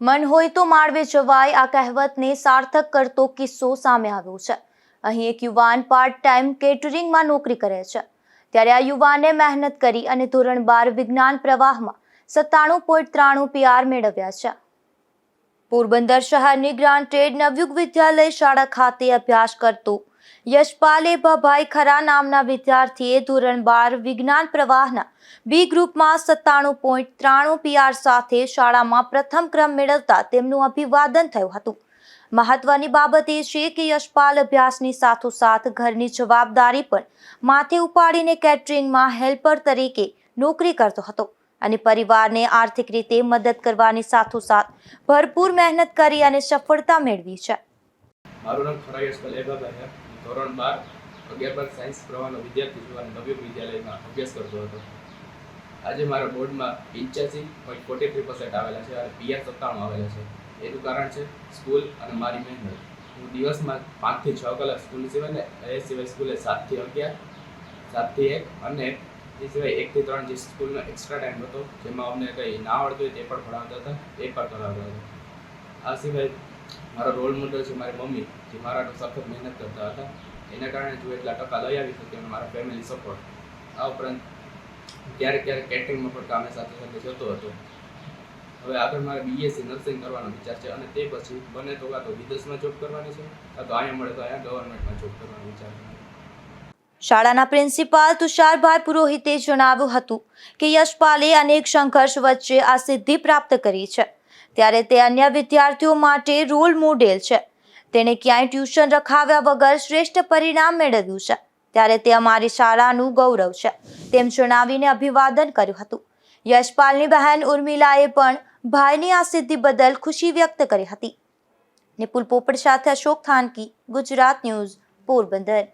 મન હોય તો માળવે જવાય. આ કહેવતને સાર્થક કરતો કિસ્સો સામે આવ્યો છે. અહીં એક યુવાન પાર્ટ ટાઈમ કેટરિંગમાં નોકરી કરે છે. ત્યારે આ યુવાને મહેનત કરી અને ધોરણ બાર વિજ્ઞાન પ્રવાહમાં સત્તાણું પોઈન્ટ ત્રાણું પીઆર મેળવ્યા છે. પોરબંદર શહેરની ગ્રાન્ટેડ નવયુગ વિદ્યાલય શાળા ખાતે અભ્યાસ કરતો યશપાલે ભભાઈ ખરા નામના વિદ્યાર્થીએ ધોરણ બાર વિજ્ઞાન પ્રવાહના બી ગ્રુપમાં સત્તાણું પોઈન્ટ ત્રાણું પીઆર સાથે શાળામાં પ્રથમ ક્રમ મેળવતા તેમનું અભિવાદન થયું હતું. મહત્વની બાબત એ છે કે યશપાલ અભ્યાસની સાથોસાથ ઘરની જવાબદારી પણ માથે ઉપાડીને કેટરિંગમાં હેલ્પર તરીકે નોકરી કરતો હતો અને પરિવારને આર્થિક રીતે મદદ કરવાની સાથોસાથ ભરપૂર મહેનત કરી અને સફળતા મેળવી છે. મારું નામ ખરાયસ કલેબાભાઈ ધોરણ બાર, અગિયાર બાર સાયન્સ પ્રવાહનો વિદ્યાર્થી છું અને નવ્ય વિદ્યાલયમાં અભ્યાસ કરતો હતો. આજે મારા બોર્ડમાં પંચ્યાસી પોઈન્ટ ફોર્ટી થ્રી પર્સન્ટ આવેલા છે અને પીઆર સત્તાણું આવેલા છે. એનું કારણ છે સ્કૂલ અને મારી મહેનત. હું દિવસમાં પાંચથી છ કલાક સ્કૂલ સિવાય ને એ સિવાય સ્કૂલે સાતથી અગિયાર, સાતથી એક અને એ સિવાય એકથી ત્રણ જે સ્કૂલનો એક્સ્ટ્રા ટાઈમ હતો, જેમાં અમને કંઈ ના આવડતું હોય તે પણ ભણાવતા હતા, એ પણ કરાવતા હતા. આ સિવાય મારો રોલ મોડલ છે મારી મમ્મી, જે મારા સખત મહેનત કરતા હતા. એના કારણે જો એટલા ટકા લઈ આવી શક્યો અને મારા ફેમિલી સપોર્ટ આ ઉપરાંત ક્યારેક ક્યારેક કેટરિંગમાં પણ કામે સાથે સાથે જતો હતો. હવે આગળ મારે બીએસસી નર્સિંગ કરવાનો વિચાર છે અને તે પછી બને તો કાં તો વિદેશમાં જોબ કરવાની છે, કાં તો અહીંયા મળે તો અહીંયા ગવર્મેન્ટમાં જોબ કરવાનો વિચાર છે. શાળાના પ્રિન્સિપાલ તુષારભાઈ પુરોહિતે જણાવ્યું હતું કે યશપાલે અનેક સંઘર્ષ વચ્ચે આ સિદ્ધિ પ્રાપ્ત કરી છે. ત્યારે તે અન્ય વિદ્યાર્થીઓ માટે રોલ મોડેલ છે. તેણે ક્યાંય ટ્યુશન રખાવ્યા વગર શ્રેષ્ઠ પરિણામ મેળવ્યું છે. ત્યારે તે અમારી શાળાનું ગૌરવ છે, તેમ જણાવીને અભિવાદન કર્યું હતું. યશપાલની બહેન ઉર્મિલાએ પણ ભાઈની આ સિદ્ધિ બદલ ખુશી વ્યક્ત કરી હતી. નિપુલ પોપડ સાથે અશોક થાનકી, ગુજરાત ન્યૂઝ, પોરબંદર.